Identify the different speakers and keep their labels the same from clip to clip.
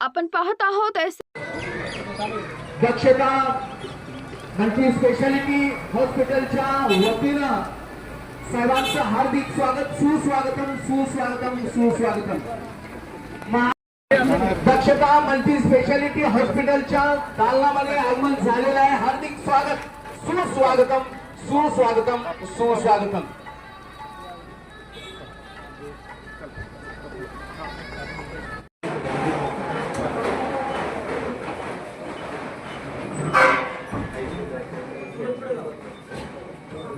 Speaker 1: आपण पाहत आहोत
Speaker 2: दक्षता मल्टी स्पेशालिटी हॉस्पिटलच्या वतीनं सर्वांचं हार्दिक स्वागत सुस्वागतम सुस्वागतम सुस्वागतम. दक्षता मल्टी स्पेशालिटी हॉस्पिटलच्या दालनामध्ये आगमन झालेलं आहे. हार्दिक स्वागत सुस्वागतम सुस्वागतम सुस्वागतम.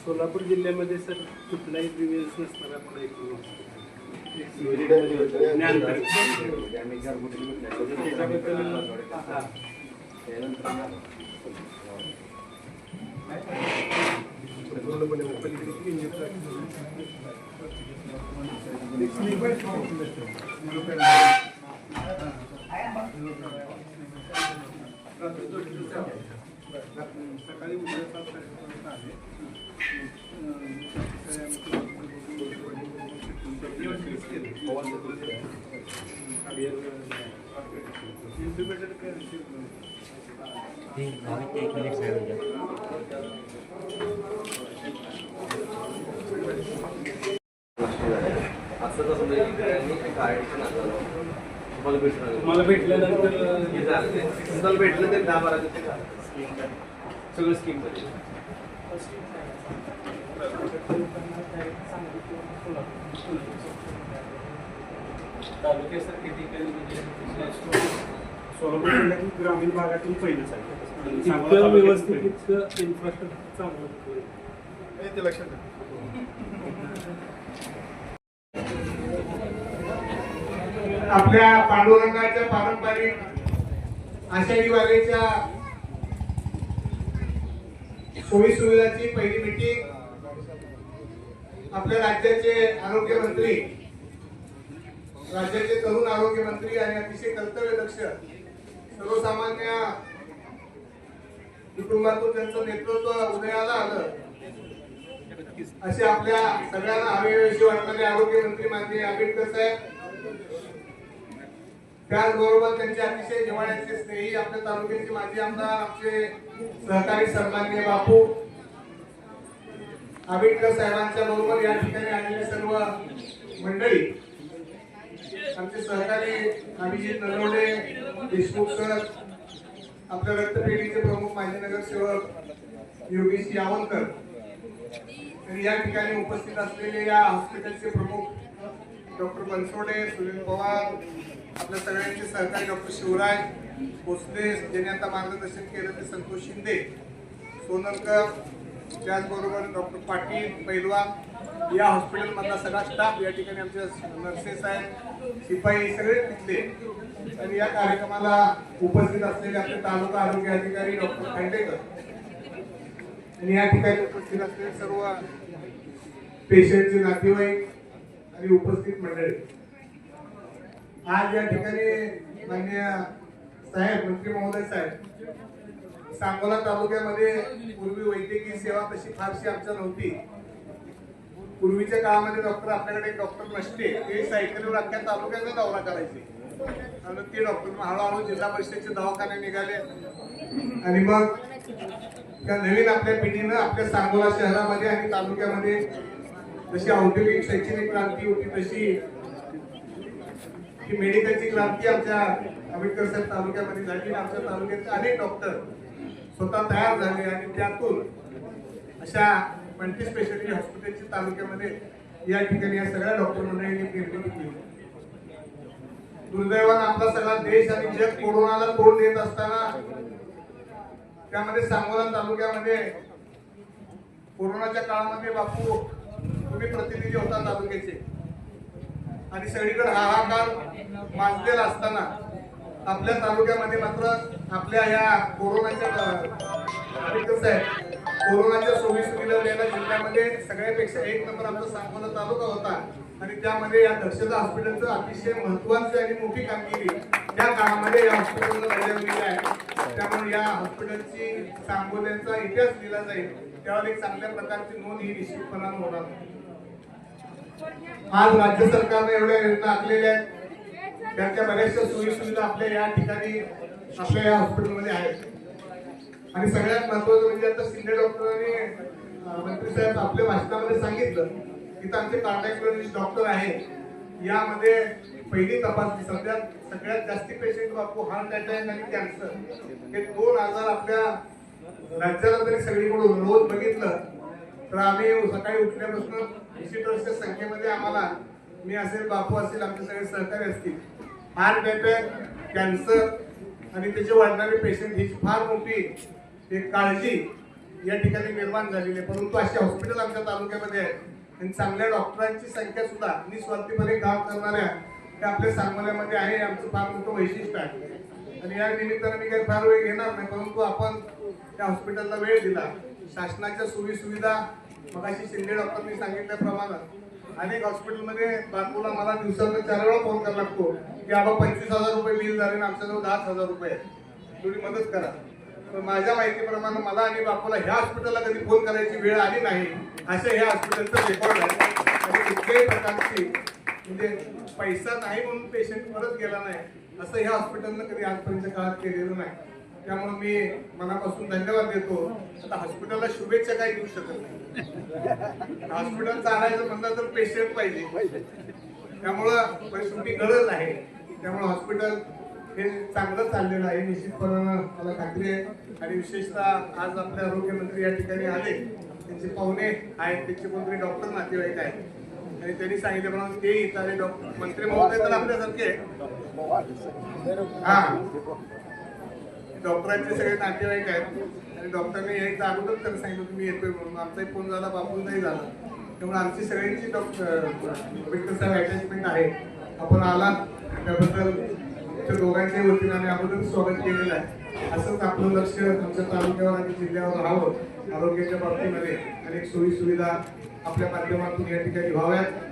Speaker 3: सोलापूर जिल्ह्यामध्ये सर कुठलाही प्रिव्हियस नसताना आपण एक त्याच्याबद्दल सकाळी उद्या सात आहे
Speaker 4: असं कसं म्हणजे तुम्हाला
Speaker 3: भेटल्यानंतर
Speaker 4: हे तुम्हाला भेटलं ते दहा बारा सगळं स्कीम
Speaker 3: ठिकाणी म्हणजे सोलापूर जिल्ह्यातील ग्रामीण भागातील पहिलंच आहे व्यवस्थित इन्फ्रास्ट्रक्चर चांगलं.
Speaker 5: ते लक्षात. आपल्या पांडुरंगाच्या पारंपरिक आषाढी वारीच्या सोयी सुविधाची पहिली मिटिंग आपल्या राज्याचे आरोग्य मंत्री राज्याचे तरुण आरोग्य मंत्री आणि अतिशय कर्तव्य लक्ष सर्वसामान्य कुटुंबातून त्यांचं नेतृत्व उदयाला आलं. असे आपल्या सगळ्यांना हवेविषयी वाटणारे आरोग्य मंत्री माननीय आंबेडकर साहेब त्याचबरोबर त्यांचे अतिशय जिव्हाळ्याचे स्नेही आपल्या तालुक्याचे माजी आमदार आमचे सहकारी सन्मान्य बापू आंबेडकर साहेबांच्या बरोबर या ठिकाणी आलेले सर्व मंडळी आमचे सहकारी अभिजित नरवडे देशमुख सर आपल्या रक्तपेढीचे प्रमुख माजी नगरसेवक योगेश यावलकर तर या ठिकाणी उपस्थित असलेले या हॉस्पिटलचे प्रमुख डॉक्टर बनसोडे सुनील पवार आपल्या सगळ्यांचे सहकारी डॉक्टर शिवराय भोसले ज्यांनी आता मार्गदर्शन केलं ते संतोष शिंदे सोनलकर त्याचबरोबर डॉक्टर पाटील पैलवान या हॉस्पिटलमधला सगळा स्टाफ या ठिकाणी आमचे नर्सेस आहेत शिपाई सगळे तिथले. आणि या कार्यक्रमाला उपस्थित असलेले आपले तालुका आरोग्य अधिकारी डॉक्टर खांडेकर. आणि या ठिकाणी उपस्थित असलेले सर्व पेशंटचे नातेवाईक आणि उपस्थित मंडळी. आज या ठिकाणी मान्य साहेब मंत्री महोदय साहेब सांगोला तालुक्यामध्ये पूर्वी वैद्यकीय सेवा तशी फारशी आमच्या नव्हती. पूर्वीच्या काळामध्ये डॉक्टर आपल्याकडे डॉक्टर नसते. ते सायकलीवर अख्ख्या तालुक्याचा दौरा करायचे. आणि ते डॉक्टर हळूहळू जिल्हा परिषदेचे दवाखाने निघाले. आणि मग त्या नवीन आपल्या पिढीनं आपल्या सांगोला शहरामध्ये आणि तालुक्यामध्ये जशी औद्योगिक शैक्षणिक क्रांती होती तशी की मेडिकलची क्रांती आमच्या आंबेडकर साहेब तालुक्यामध्ये झाली. आमच्या तालुक्याचे अनेक डॉक्टर स्वतः तयार झाले आणि त्यातून अशा मल्टी स्पेशालिटी हॉस्पिटलच्या तालुक्यामध्ये या ठिकाणी या सगळ्या डॉक्टर मंडळींनी निर्मिती केली. दुर्दैवानं आपला सगळा देश आणि जग कोरोनाला तोंड देत असताना त्यामध्ये सांगोला तालुक्यामध्ये कोरोनाच्या काळामध्ये बापू तुम्ही प्रतिनिधी होता तालुक्याचे. आणि सगळीकडे हाहाकार माजलेला असताना आपल्या तालुक्यामध्ये मात्र आपल्या या कोरोनाच्या कसं आहे कोरोनाच्या सोयी सुविधा जिल्ह्यामध्ये सगळ्यापेक्षा एक नंबर आमचा सांगोला तालुका होता. आणि त्यामध्ये या दक्षता हॉस्पिटलचं अतिशय महत्वाची आणि मोठी कामगिरी त्या काळामध्ये या हॉस्पिटलला बजावलेली आहे. त्यामुळे या हॉस्पिटलची सांगोल्याचा इतिहास लिहिला जाईल. त्यावर एक चांगल्या प्रकारची नोंद ही निश्चितपणानं होणार. आज राज्य सरकारने एवढ्या योजना आखलेल्या आहेत. त्यांच्या बऱ्याचशा सोयी सुविधा आपल्या या ठिकाणी आपल्या या हॉस्पिटलमध्ये आहेत. आणि सगळ्यात महत्वाचं म्हणजे आता शिंदे डॉक्टरांनी मंत्री साहेब आपल्या भाषणामध्ये सांगितलं की आमचे कार्डिओलॉजिस्ट डॉक्टर आहेत. यामध्ये पहिली तपासणी सध्या सगळ्यात जास्ती पेशंट बापू हार्ट अटॅक आणि कॅन्सर हे दोन आजार आपल्या राज्याला तरी सगळीकडून रोज बघितलं. तर आम्ही सकाळी उठल्यापासून निश्चित संख्येमध्ये आम्हाला मी असेल बापू असेल आमचे सगळे सहकारी असतील. हार्ट अटॅक कॅन्सर आणि त्याचे वाढणारे पेशंट ही फार मोठी एक काळजी या ठिकाणी निर्माण झालेली आहे. परंतु असे हॉस्पिटल आमच्या तालुक्यामध्ये आहेत. आणि चांगल्या डॉक्टरांची संख्या सुद्धा निस्वार्थीपणे काम करणाऱ्या त्या आपल्या सांगोल्यामध्ये आहे. आमचं फार मोठं वैशिष्ट्य आहे. आणि या निमित्ताने मी काही फार वेळ घेणार नाही परंतु आपण त्या हॉस्पिटलला वेळ दिला. शासनाच्या सोयीसुविधा मग मगाशी शिंदे डॉक्टरनी सांगितल्याप्रमाणे अनेक हॉस्पिटलमध्ये बापूला मला दिवसाला चार वेळा फोन करावा लागतो. की आबा पंचवीस हजार रुपये बिल झाले आणि आमच्याजवळ दहा हजार रुपये आहेत तुम्ही मदत करा. तर माझ्या माहितीप्रमाणे मला आणि बापूला ह्या हॉस्पिटलला कधी फोन करायची वेळ आली नाही. असं ह्या हॉस्पिटलचं रेकॉर्ड आहे. आणि कुठल्याही प्रकारची म्हणजे पैसा नाही म्हणून पेशंट परत गेला नाही असं ह्या हॉस्पिटलनं कधी आजपर्यंत काळात केलेलं नाही. त्यामुळे मी मनापासून धन्यवाद देतो. आता हॉस्पिटलला शुभेच्छा काही देऊ शकत नाही. हॉस्पिटल चालायचं म्हणलं तर पेशंट पाहिजे. त्यामुळं शेवटी गरज आहे. त्यामुळे हॉस्पिटल हे चांगलं चाललेलं आहे. निश्चितपणानं मला खात्री आहे. आणि विशेषतः आज आपले आरोग्यमंत्री या ठिकाणी आले. त्यांचे पाहुणे आहेत. त्यांचे कोणतरी डॉक्टर नातेवाईक आहेत. आणि त्यांनी सांगितल्याप्रमाणे ते आले. डॉक्टर मंत्री महोदय तर आपल्यासारखे हा. डॉक्टरांचे सगळे नातेवाईक आहेत. आणि डॉक्टरने यायचं अगोदर तर सांगितलं तुम्ही येतोय म्हणून. आमचाही फोन झाला बापून नाही झाला. त्यामुळे आमची सगळ्यांची डॉक्टर साहेब अटॅचमेंट आहे. आपण आला त्याबद्दल तुमच्या दोघांच्या वतीने आम्ही अगोदर स्वागत केलेलं आहे. असंच आपलं लक्ष आमच्या तालुक्यावर आणि जिल्ह्यावर राहावं आरोग्याच्या बाबतीमध्ये. अनेक सोयी सुविधा आपल्या माध्यमातून या ठिकाणी व्हाव्यात.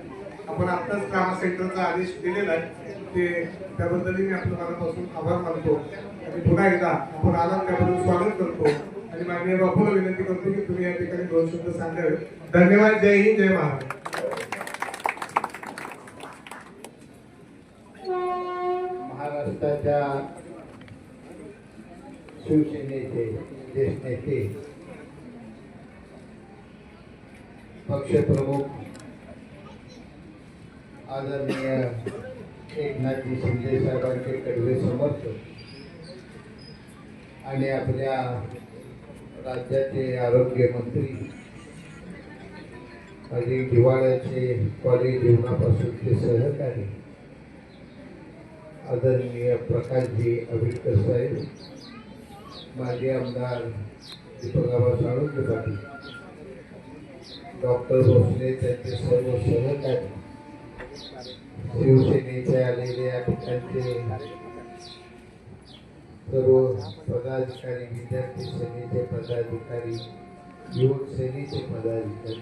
Speaker 5: आपण आत्ताच ट्रामा सेंटरचा आदेश दिलेला आहे. ते त्याबद्दलही मी आपल्या मनापासून आभार मानतो. आणि पुन्हा एकदा आपण आनंद त्याबद्दल स्वागत करतो. आणि माननीय बापूला विनंती करतो की तुम्ही या ठिकाणी दोन शब्द सांगावे. धन्यवाद. जय हिंद जय महाराष्ट्र.
Speaker 1: महाराष्ट्राच्या शिवसेनेचे ज्येष्ठ नेते पक्षप्रमुख आदरणीय एकनाथजी शिंदे साहेबांचे कडवे समर्थक आणि आपल्या राज्याचे आरोग्यमंत्री माझे दिवाळ्याचे कॉलेज जीवनापासूनचे सहकारी आदरणीय प्रकाशजी आंबेडकर साहेब माजी आमदार दीपकराव साळुंके पाटील डॉक्टर भोसले त्यांचे सर्व सहकारी शिवसेनेचे आलेले या ठिकाणचे सर्व पदाधिकारी विद्यार्थी सेनेचे पदाधिकारी युवक सेनेचे पदाधिकारी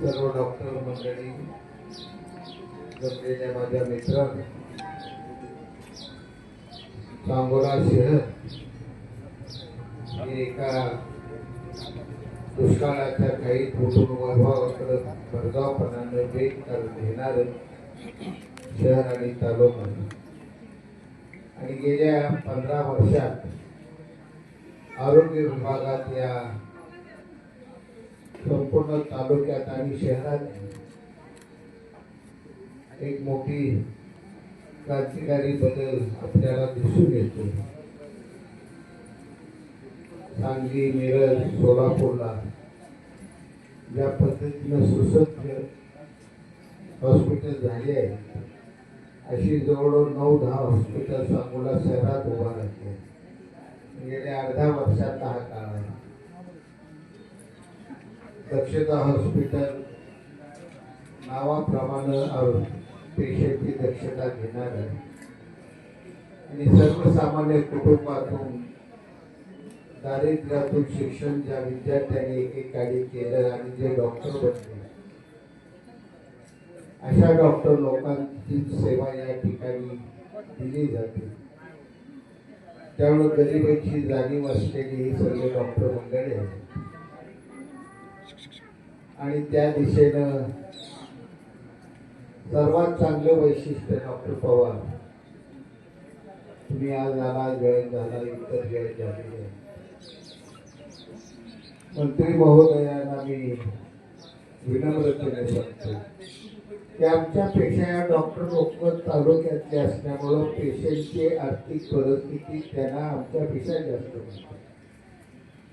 Speaker 1: सर्व डॉक्टर मंडळी जमलेल्या माझ्या मित्र सांगोला शहर हे एका दुष्काळाच्या काही कुटुंब वैभवाकडे भरगावपणानं वेग करून घेणार शहर आणि तालुका. आणि गेल्या पंधरा वर्षात आरोग्य विभागात या संपूर्ण तालुक्यात आणि शहरात एक मोठी क्रांतिकारी बदल आपल्याला दिसून येतो. सांगली मिरज सोलापूरला ज्या पद्धतीनं सुसज्ज हॉस्पिटल झाले आहे अशी जवळजवळ नऊ दहा हॉस्पिटल सांगोला शहरात उभा राहते गेल्या अर्ध्या वर्षाचा हा काळ आहे. दक्षता हॉस्पिटल नावाप्रमाणे पेशंटची दक्षता घेणार आहे. आणि सर्वसामान्य कुटुंबातून दारिद्र्यातून शिक्षण ज्या विद्यार्थ्यांनी एकेकाळी केलं आणि जे डॉक्टर बनले. अशा डॉक्टर लोकांची सेवा या ठिकाणी दिली जाते. त्यामुळे गरिबीची जाणीव असलेली ही सर्व डॉक्टर मंडळी आहेत. आणि त्या दिशेनं सर्वात चांगलं वैशिष्ट्य डॉक्टर पवार. तुम्ही आज आला जॉईन झाला इतर जॉईन झालेले मंत्री महोदयांना मी विनम्रतेने सांगतो. की आमच्यापेक्षा या डॉक्टर लोकमत तालुक्यातले असल्यामुळं पेशंटची आर्थिक परिस्थिती त्यांना आमच्यापेक्षा जास्त असते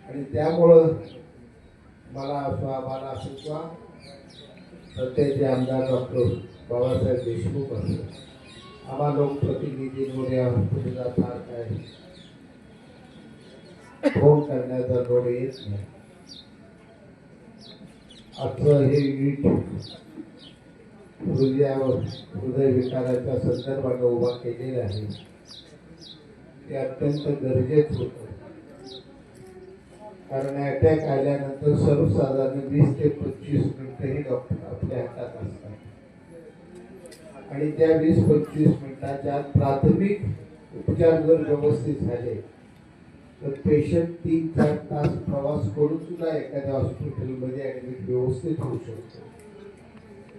Speaker 1: आणि त्यामुळं मला असं आम्हाला असं किंवा सध्याचे आमदार डॉक्टर बाबासाहेब देशमुख असतो आम्हा लोकप्रतिनिधींमुळे या हॉस्पिटलला फार काय फोन करण्याचा लोड येत नाही. असं हे वीट हृदयावर हृदय विकाराच्या संदर्भानं उभा केलेला आहे. ते अत्यंत गरजेचं होतं. कारण अटॅक आल्यानंतर सर्वसाधारण वीस ते पंचवीस मिनिटं ही डॉक्टर आपल्या हातात असतात. आणि त्या वीस पंचवीस मिनिटाच्या प्राथमिक उपचार जर व्यवस्थित झाले तर पेशंट तीन चार तास प्रवास करून सुद्धा एखाद्या हॉस्पिटलमध्ये ऍडमिट व्यवस्थित होऊ शकतो.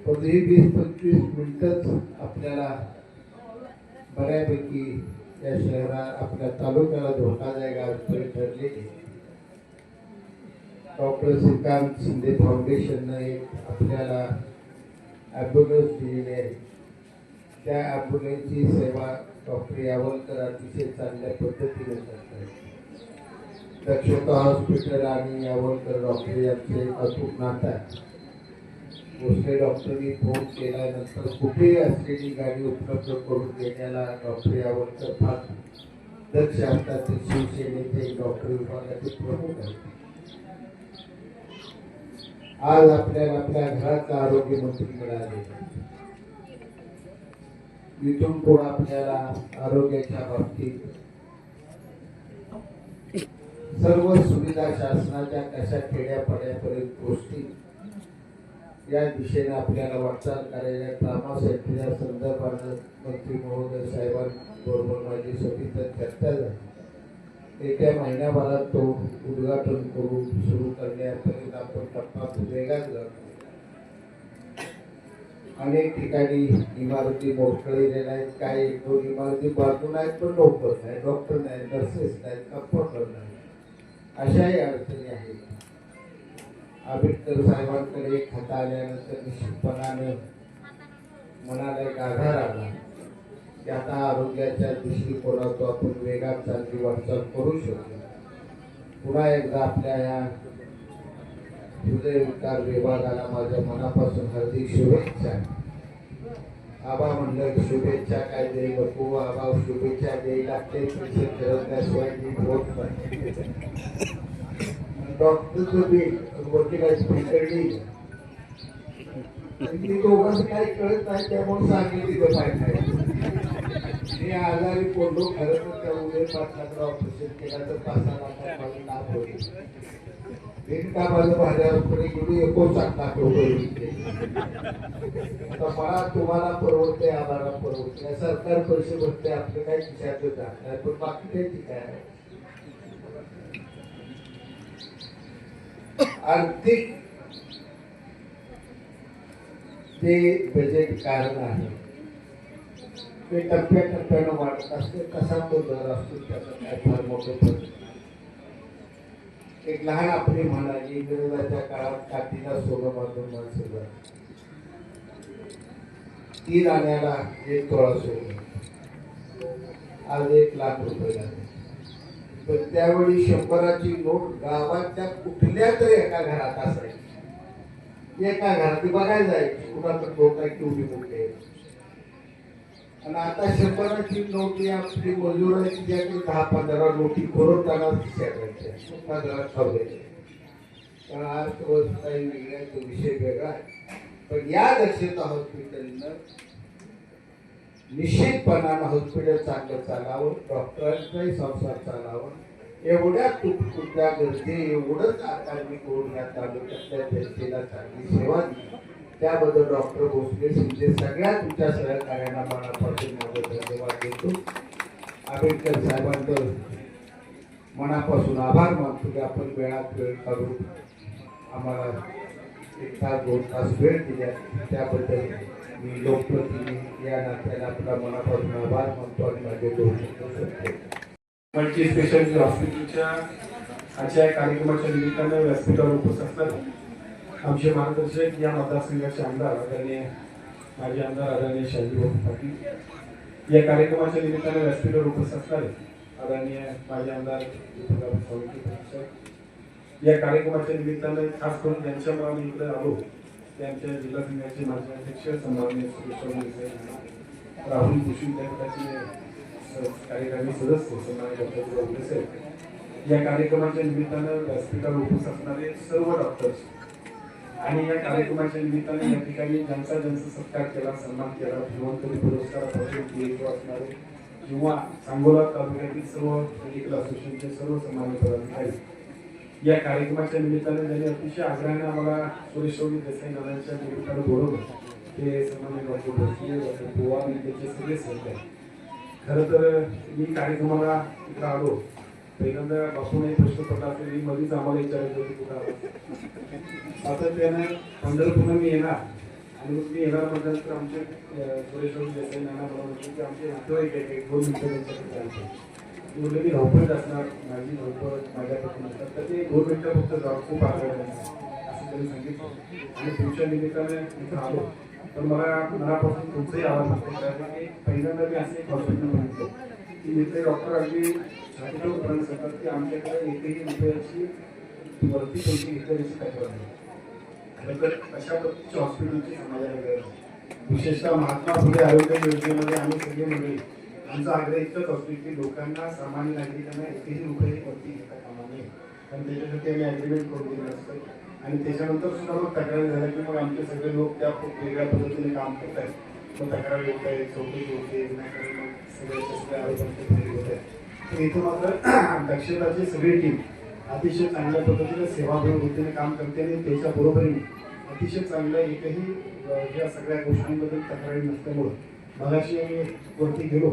Speaker 1: ही वीस पंचवीस मिनिटच आपल्याला बऱ्यापैकी या शहरात आपल्या तालुक्याला धोकादायक आजपर्यंत ठरलेली डॉक्टर श्रीकांत शिंदे फाउंडेशननं एक आपल्याला ॲम्ब्युलन्स दिलेली आहे त्या ॲम्ब्युलन्सची सेवा डॉक्टर यावलकर अतिशय चांगल्या पद्धतीने करतात दक्षता हॉस्पिटल आणि यावलकर डॉक्टर यांचे अचूक नातं आहे भोसले डॉक्टरनी फोन केल्यानंतर कुठेही असलेली गाडी उपलब्ध करून देण्याला डॉक्टर यावरचं फार दक्ष असतात ते शिवसेनेचे डॉक्टर विभागाचे प्रमुख आहेत. आज आपल्याला आपल्या घराचा आरोग्य मंत्री मिळाले. इथून कोण आपल्याला आरोग्याच्या बाबतीत सर्व सुविधा शासनाच्या कशा खेड्यापाड्यापर्यंत गोष्टी या दिशेने आपल्याला वाटचाल करायला ट्रामा सेंटर या संदर्भानं मंत्री महोदय साहेबांबरोबर माझी सविस्तर चर्चा झाली. येत्या महिन्याभरात तो उद्घाटन करून सुरू करण्यापर्यंत आपण टप्पा वेगात जातो अनेक ठिकाणी इमारती मोडकळलेल्या आहेत. काही दोन इमारती बाजून आहेत पण डॉक्टर नाही. डॉक्टर नाही नर्सेस नाहीत कंपाऊंडर नाही अशाही अडचणी आहेत. आंबेडकर साहेबांकडे एक खाता आल्यानंतर निश्चितपणानं मनाला एक आधार आला. की आता आरोग्याच्या दृष्टिकोनातून आपण वेगात चालली वाटचाल करू शकतो. पुन्हा एकदा आपल्या या हृदयविकार विभागाला माझ्या मनापासून हार्दिक शुभेच्छा. आबा म्हणलं शुभेच्छा काय देई बघू आबा शुभेच्छा देई लागते. पैसे ठरवल्याशिवाय मी होत नाही. डॉक्टरचं बिल वकिलाची फिरकडी ती दोघांचं काही कळत नाही त्यामुळे तिथं पाहिजे मी आजारी पडलो खरं तर त्या उदय पाटलाकडे ऑपरेशन केलं तर पाच सहा लाखात माझं नाव होईल बिनकामाचं माझ्याकडे गेली एकोणसाठ लाख रुपये आता मला तुम्हाला परवडते आम्हाला परवडते सरकार पैसे भरते आपले काही विचारलं जात नाही पण बाकी काही ठिकाण आहे आर्थिक ते बजेट कारण आहे. ते टप्प्याटप्प्यानं वाढत असते. कसा तो दर असतो त्याचा काय फार मोठं फरक एक लहान आपली म्हणाली इंग्रजाच्या काळात काठीला सोनं बांधून माणसं जात तीन आण्याला एक तोळा सोनं. आज एक लाख रुपये झाले पण त्यावेळी शंभराची नोट गावातल्या कुठल्या तरी एका घरात असायची. एका घरात बघायला जायची कुणाचं नोट आहे केवढी मोठी आहे. आणि आता शंभराची नोट ही आपली मजुराची ज्याकडे दहा पंधरा नोटी खोरवताना त्यांना शेकायच्या पंधरा ठेवले कारण अर्थव्यवस्था ही वेगळी तो विषय वेगळा आहे. पण या दक्षता हॉस्पिटलनं निश्चितपणानं हॉस्पिटल चांगलं चालावं डॉक्टरांचाही संसार चालावं. एवढ्या तुटपुटल्या गरजे एवढंच आकार्मिक करून या तालुक्यातल्या जनतेला चांगली सेवा दिली. त्याबद्दल डॉक्टर भोसले शिंदे सगळ्या तुमच्या सहकार्यांना मनापासून माझं धन्यवाद देतो. आंबेडकर साहेबांचं मनापासून आभार मानतो की आपण वेळात वेळ काढून आम्हाला एक तास दोन तास वेळ दिल्या त्याबद्दल मी लोकप्रतिनिधी या नात्याला आपला मनापासून आभार मानतो आणि माझे दोन शब्द संपवतो.
Speaker 3: मल्टी स्पेशालिटी हॉस्पिटलच्या आजच्या या कार्यक्रमाच्या निमित्तानं व्यासपीठावर उपस्थित असतात आमचे मार्गदर्शक या मतदारसंघाचे आमदार आदरणीय माजी आमदार आदरणीय शाजीभाऊ पाटील या कार्यक्रमाच्या निमित्तानं व्यासपीठावर उपस्थित असणारे आदरणीय माजी आमदार या कार्यक्रमाच्या निमित्तानं खास करून ज्यांच्यामुळे आम्ही इकडे आलो ते आमच्या जिल्हा संघाचे माजी अध्यक्ष सन्मान्य सुरेश राहुल कृषी विद्यापीठाचे कार्यकारी सदस्य सन्मान्य डॉक्टर चौधरी साहेब या कार्यक्रमाच्या निमित्तानं व्यासपीठावर उपस्थित असणारे सर्व डॉक्टर्स आणि या कार्यक्रमाच्या निमित्ताने या ठिकाणी ज्यांचा ज्यांचा सत्कार केला सन्मान केला धन्वंतरी पुरस्कार असणारे किंवा सांगोला तालुक्यातील सर्व मेडिकल असोसिएशनचे सर्व सन्मान्य पदाधिकारी या कार्यक्रमाच्या निमित्ताने त्यांनी अतिशय आग्रहाने आम्हाला सुरेशोगी देसाई नानांच्या निमित्तानं बोलवलं ते सन्मान्य डॉक्टर भोसले डॉक्टर गोवा आणि त्याचे सगळे सहकारी खरं तर मी कार्यक्रमाला इकडं आलो. पहिल्यांदा बापूने प्रश्न पडला असेल मी मधीच आम्हाला विचारायचं होतं कुठं आला सातत्यानं पंढरपूरला मी येणार. आणि मग मी येणार म्हटल्यानंतर आमचे अं, सुरेश देसाई नाना मला म्हटलं की आमचे नातेवाईक एक आहे एक दोन मिनिटं त्यांच्याकडे जायचं म्हटलं असणार माझी धावपळ माझ्यापासून असतात तर ते दोन फक्त जाऊ खूप आग्रह असं त्यांनी सांगितलं. आणि तुमच्या निमित्ताने इथं आलो. तर मला मनापासून तुमचंही आवाज असतो कारण की पहिल्यांदा मी असे एक हॉस्पिटल म्हणतो की इथे डॉक्टर अगदी छातीतून सांगतात की आमच्याकडे एकही रुपयाची वरती पैसे घेतल्याची तक्रार नाही. खरं तर अशा पद्धतीच्या हॉस्पिटलची समाजाला गरज विशेषतः महात्मा फुले आरोग्य योजनेमध्ये आम्ही सगळे मंडळी आमचा आग्रह इतकं करतो की लोकांना सामान्य नागरिकांना एकही रुपये वरती घेता कामा नये. कारण त्याच्यासाठी आम्ही ॲग्रीमेंट करून दिलं असतं. आणि त्याच्यानंतर सुद्धा मग तक्रारी झाल्या की मग आमचे सगळे लोक त्या खूप वेगळ्या पद्धतीने काम करत आहेत मग तक्रार होत आहे चौकशी होते मग सगळ्याच्या आरोपांचे होत तर इथं मात्र दक्षताची सगळी टीम अतिशय चांगल्या पद्धतीने सेवाभावी वृत्तीने काम करते आणि त्याच्या बरोबरीने अतिशय चांगल्या एकही या सगळ्या गोष्टींबद्दल तक्रारी नसल्यामुळं मगाशी आम्ही वरती गेलो.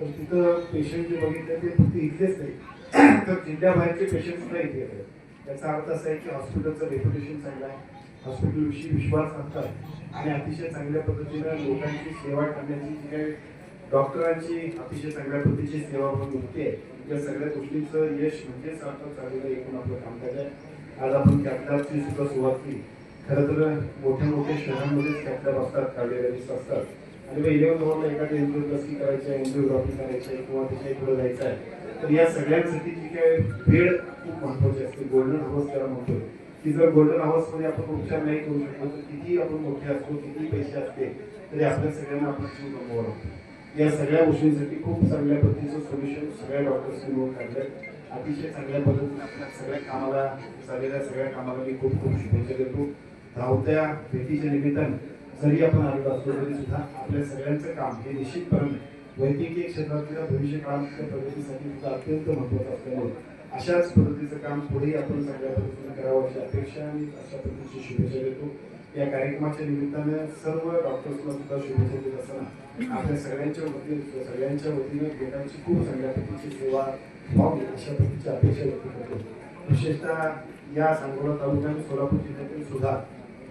Speaker 3: तर तिथं पेशंट जे बघितले ते फक्त इथलेच नाही. तर जिल्ह्याबाहेरचे पेशंट सुद्धा इथे येतात. याचा अर्थ असा आहे की हॉस्पिटलचं रेप्युटेशन चांगलं आहे. हॉस्पिटलविषयी विश्वास असतात आणि अतिशय चांगल्या पद्धतीनं लोकांची सेवा करण्याची जी काही डॉक्टरांची अतिशय चांगल्या पद्धतीची सेवा पण होते या सगळ्या गोष्टींचं यश म्हणजेच आता चाललेलं एकूण आपलं कामकाज आहे. आज आपण कॅपलॅबची सुद्धा सुरुवात केली. खरं तर मोठ्या मोठ्या शहरांमध्येच कॅपलॅब असतात कार्डिओलॉजिस्ट असतात. आणि मग इलेव्हन तुम्हाला एखाद्या एन्जिओग्राफी करायची आहे एन्जिओग्राफी करायची आहे किंवा त्याच्या पुढे जायचं आहे. तर या सगळ्यांसाठी जी काय वेळ खूप महत्वाची असते. गोल्डन हाऊस त्याला म्हणतो की जर गोल्डन हाऊसमध्ये आपण उपचार नाही करू शकलो तर कितीही आपण मोठे असतो किती पैसे असते तरी आपल्या सगळ्यांना आपण जीव गमवावा लागतो. या सगळ्या गोष्टींसाठी खूप चांगल्या पद्धतीचं सोल्युशन सगळ्या डॉक्टर्सनी मिळून काढलंय. अतिशय चांगल्या पद्धतीने आपल्या सगळ्या कामाला चाललेल्या सगळ्या कामाला मी खूप खूप शुभेच्छा देतो. धावत्या भेटीच्या निमित्तानं जरी आपण आलेलो असलो तरी सुद्धा आपल्या सगळ्यांचं काम हे निश्चितपणे वैद्यकीय क्षेत्रातल्या भविष्य काळातल्या प्रगतीसाठी सुद्धा अत्यंत महत्वाचं असल्यामुळे अशाच पद्धतीचं काम पुढेही आपण सगळ्या पद्धतीने करावं अशी अपेक्षा आणि अशा पद्धतीची शुभेच्छा देतो. या कार्यक्रमाच्या निमित्तानं सर्व डॉक्टर्सना सुद्धा शुभेच्छा देत असताना आपल्या सगळ्यांच्या वतीने सगळ्यांच्या वतीने लोकांची खूप चांगल्या पद्धतीची सेवा व्हावी अशा पद्धतीची अपेक्षा व्यक्त करतो. विशेषतः या सांगोला तालुक्यात सोलापूर जिल्ह्यातील सुद्धा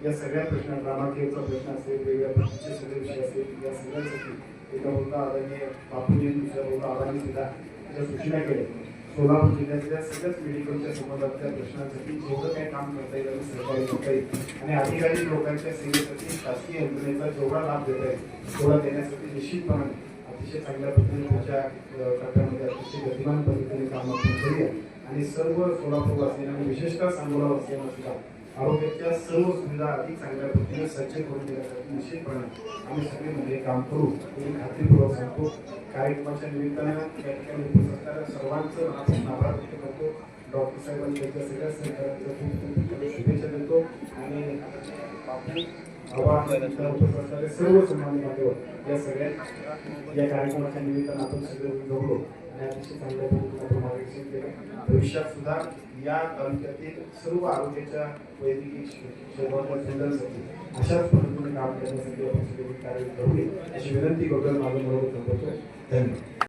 Speaker 3: या सगळ्या प्रश्न ग्रामाखेरचा प्रश्न असेल वेगवेगळ्या पद्धतीचे सगळे विषय असेल या सगळ्यांसाठी एका बोलता आदरणीय बापूजी दुसऱ्या बोलता आदानी सुद्धा त्या सूचना केल्या सोलापूर जिल्ह्यातल्या सगळ्याच मेडिकलच्या संबंधातल्या प्रश्नांसाठी जेवढं काही काम करता येईल आणि सहकार्य करता येईल? आणि अधिकारी लोकांच्या सेवेसाठी शासकीय यंत्रणेचा जेवढा लाभ देता येईल तेवढा देण्यासाठी निश्चितपणे अतिशय चांगल्या पद्धतीने पुढच्या अ, टप्प्यामध्ये अतिशय गतिमान पद्धतीने काम आपण करूया आणि सर्व सोलापूर वासियांना आणि विशेषतः सांगोला वासियांना सुद्धा आरोग्याच्या सर्व सुविधा अधिक चांगल्या पद्धतीने सज्ज करून देण्यासाठी निश्चितपणे आम्ही सगळे मध्ये काम करू. ही खात्रीपूर्वक सांगतो. कार्यक्रमाच्या निमित्तानं या ठिकाणी उपस्थित असणाऱ्या सर्वांचं मनापासून आभार व्यक्त करतो. डॉक्टर साहेबांनी त्यांच्या सगळ्या सहकार्याचं खूप खूप शुभेच्छा देतो. आणि सर्व सन्मान्य माध्यम या सगळ्या या कार्यक्रमाच्या निमित्तानं आपण सगळे जोडलो आणि अतिशय चांगल्या पद्धतीने केलं. भविष्यात सुद्धा या तालुक्यातील सर्व आरोग्याच्या वैद्यकीय क्षेत्राच्या केंद्रांसाठी अशाच पद्धतीने काम करण्यासाठी आपण सगळे कार्य करूया अशी विनंती करतो माझं मनोगत संपवतो धन्यवाद.